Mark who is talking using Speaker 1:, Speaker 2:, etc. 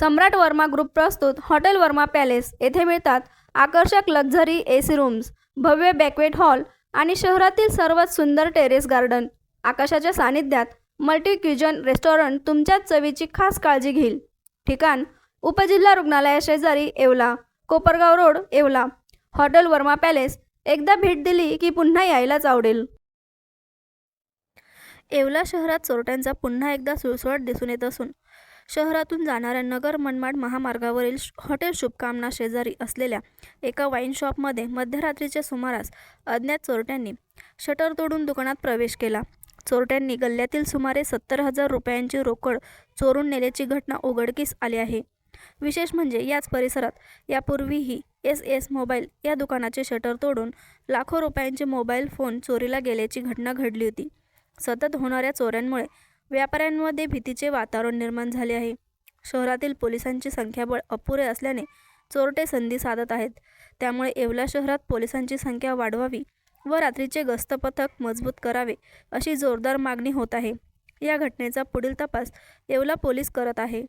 Speaker 1: सम्राट Varma group प्रस्तुत hotel Varma palace. येथे मिळतात आकर्षक लक्झरी ए सी रूम्स भव्य बॅकवेट हॉल आणि शहरातील सर्वात सुंदर टेरेस गार्डन. आकाशाच्या सानिध्यात मल्टी क्युजन रेस्टॉरंट तुमच्याच चवीची खास काळजी घेईल. ठिकाण उपजिल्हा रुग्णालयाशेजारी Yeola Kopargaon road Yeola. Hotel Varma palace एकदा भेट दिली की पुन्हा यायलाच आवडेल. येवला शहरात चोरट्यांचा पुन्हा एकदा सुळसुळाट दिसून येत असून शहरातून जाणाऱ्या नगर मनमाड महामार्गावरील श- हॉटेल शुभकामना शेजारी असलेल्या एका वाईन शॉपमध्ये मध्यरात्रीच्या सुमारास अज्ञात चोरट्यांनी शटर तोडून दुकानात प्रवेश केला. चोरट्यांनी गल्ल्यातील सुमारे सत्तर हजार रुपयांची रोकड चोरून नेल्याची घटना उघडकीस आली आहे. विशेष म्हणजे याच परिसरात यापूर्वीही एस एस मोबाईल या दुकानाचे शटर तोडून लाखो रुपयांचे मोबाईल फोन चोरीला गेल्याची घटना घडली होती. सतत होणाऱ्या चोऱ्यांमुळे व्यापाऱ्यांमध्ये भीतीचे वातावरण निर्माण झाले आहे. शहरातील पोलिसांची संख्याबळ अपुरे असल्याने चोरटे संधी साधत आहेत. त्यामुळे येवला शहरात पोलिसांची संख्या वाढवावी व रात्रीचे गस्त पथक मजबूत करावे अशी जोरदार मागणी होत आहे. या घटनेचा पुढील तपास येवला पोलीस करत आहे.